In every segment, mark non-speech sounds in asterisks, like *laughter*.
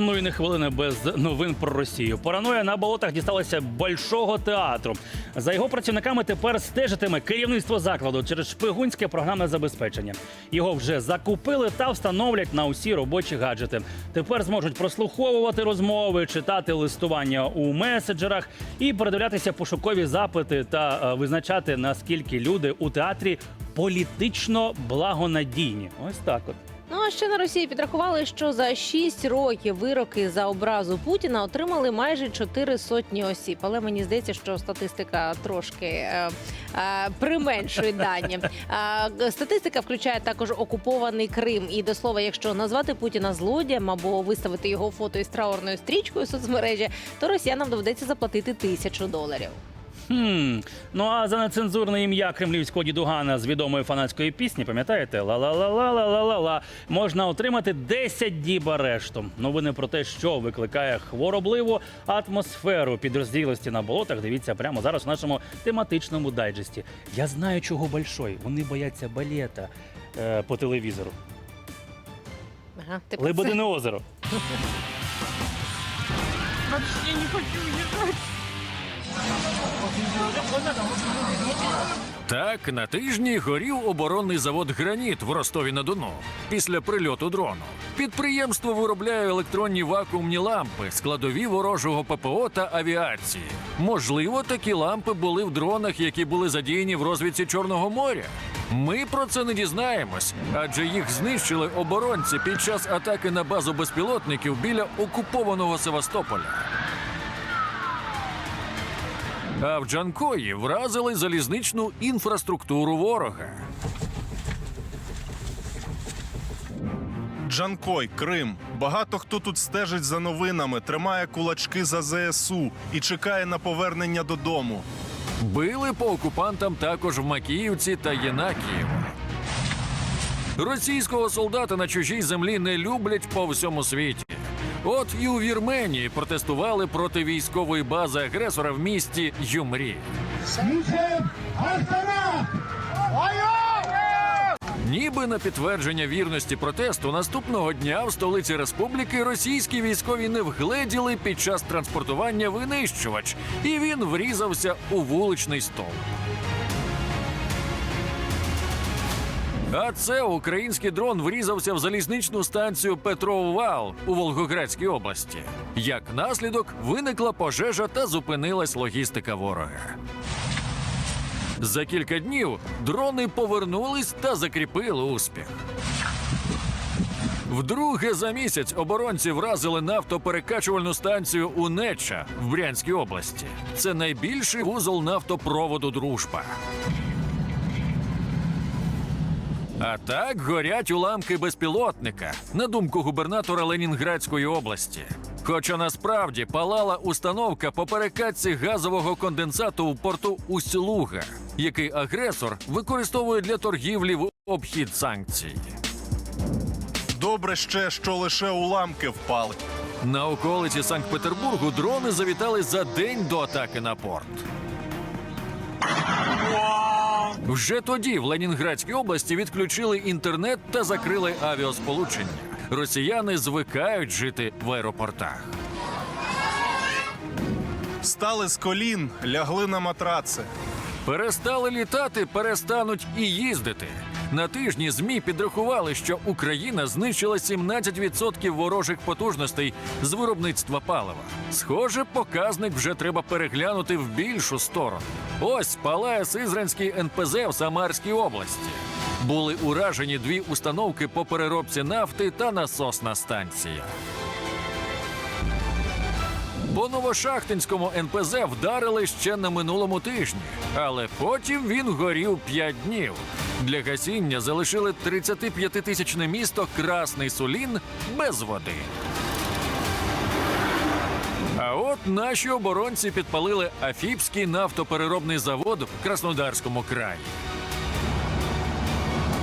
Ну і не хвилини без новин про Росію. Параноя на болотах дісталася большого театру. За його працівниками тепер стежитиме керівництво закладу через шпигунське програмне забезпечення. Його вже закупили та встановлять на усі робочі гаджети. Тепер зможуть прослуховувати розмови, читати листування у меседжерах і передивлятися пошукові запити та е, визначати наскільки люди у театрі політично благонадійні. Ось так от. Ну а ще на Росії підрахували, що за 6 років вироки за образу Путіна отримали майже 4 сотні осіб. Але мені здається, що статистика трошки е, е, применшує дані. *laughs* Е, статистика включає також окупований Крим. І до слова, якщо назвати Путіна злодієм або виставити його фото із траурною стрічкою в соцмережі, то росіянам доведеться заплатити тисячу доларів. Хм. Ну а за нецензурне ім'я кремлівського дідугана з відомої фанатської пісні, пам'ятаєте? Ла-ла-ла-ла-ла-ла-ла можна отримати 10 діб арешту. Новини про те, що викликає хворобливу атмосферу підрозділості на болотах. Дивіться прямо зараз у нашому тематичному дайджесті. Я знаю, чого большой. Вони бояться балета е, по телевізору. Ага, ти про це. Лебедине озеро. *laughs* Так, на тижні горів оборонний завод Граніт в Ростові на Дону після прильоту дрону. Підприємство виробляє електронні вакуумні лампи, складові ворожого ППО та авіації. Можливо, такі лампи були в дронах, які були задіяні в розвідці Чорного моря. Ми про це не дізнаємось, адже їх знищили оборонці під час атаки на базу безпілотників біля окупованого Севастополя. А в Джанкої вразили залізничну інфраструктуру ворога. Джанкой, Крим. Багато хто тут стежить за новинами, тримає кулачки за ЗСУ і чекає на повернення додому. Били по окупантам також в Макіївці та Єнакієво. Російського солдата на чужій землі не люблять по всьому світі. От і у Вірменії протестували проти військової бази агресора в місті Юмрі. Ніби на підтвердження вірності протесту наступного дня в столиці республіки російські військові не вгледіли під час транспортування винищувач, і він врізався у вуличний стовп. А це український дрон врізався в залізничну станцію Петровал у Волгоградській області. Як наслідок виникла пожежа та зупинилась логістика ворога. За кілька днів дрони повернулись та закріпили успіх. Вдруге за місяць оборонці вразили нафтоперекачувальну станцію Унеча в Брянській області. Це найбільший вузол нафтопроводу Дружба. А так горять уламки безпілотника, на думку губернатора Ленінградської області. Хоча насправді палала установка по перекатці газового конденсату в порту Усть-Луга, який агресор використовує для торгівлі в обхід санкцій. Добре ще, що лише уламки впали. На околиці Санкт-Петербургу дрони завітали за день до атаки на порт. Вже тоді в Ленінградській області відключили інтернет та закрили авіасполучення. Росіяни звикають жити в аеропортах. Стали з колін, лягли на матраци. Перестали літати, перестануть і їздити. На тижні ЗМІ підрахували, що Україна знищила 17% ворожих потужностей з виробництва палива. Схоже, показник вже треба переглянути в більшу сторону. Ось палає Сизранський НПЗ в Самарській області. Були уражені дві установки по переробці нафти та насосна станція. По Новошахтинському НПЗ вдарили ще на минулому тижні, але потім він горів 5 днів. Для гасіння залишили 35-тисячне місто Красний Сулін без води. А от наші оборонці підпалили Афіпський нафтопереробний завод в Краснодарському краї.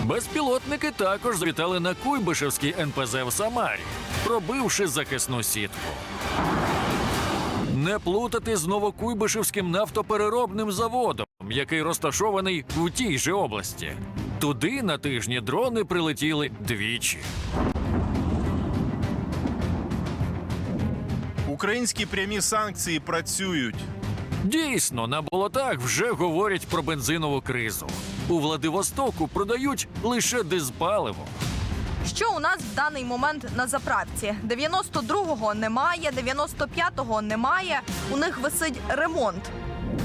Безпілотники також завітали на Куйбишевський НПЗ в Самарі, пробивши захисну сітку. Не плутати з Новокуйбишевським нафтопереробним заводом, який розташований у тій же області. Туди на тижні дрони прилетіли двічі. Українські прямі санкції працюють. Дійсно, на болотах вже говорять про бензинову кризу. У Владивостоку продають лише дизпаливо. Що у нас в даний момент на заправці? 92-го немає, 95-го немає. У них висить ремонт.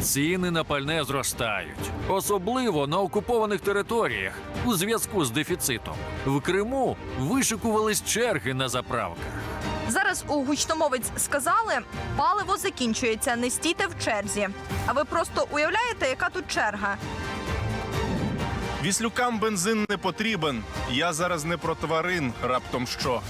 Ціни на пальне зростають, особливо на окупованих територіях у зв'язку з дефіцитом. В Криму вишикувались черги на заправках. Зараз у гучномовець сказали, паливо закінчується, не стійте в черзі. А ви просто уявляєте, яка тут черга? Віслюкам бензин не потрібен. Я зараз не про тварин, раптом що.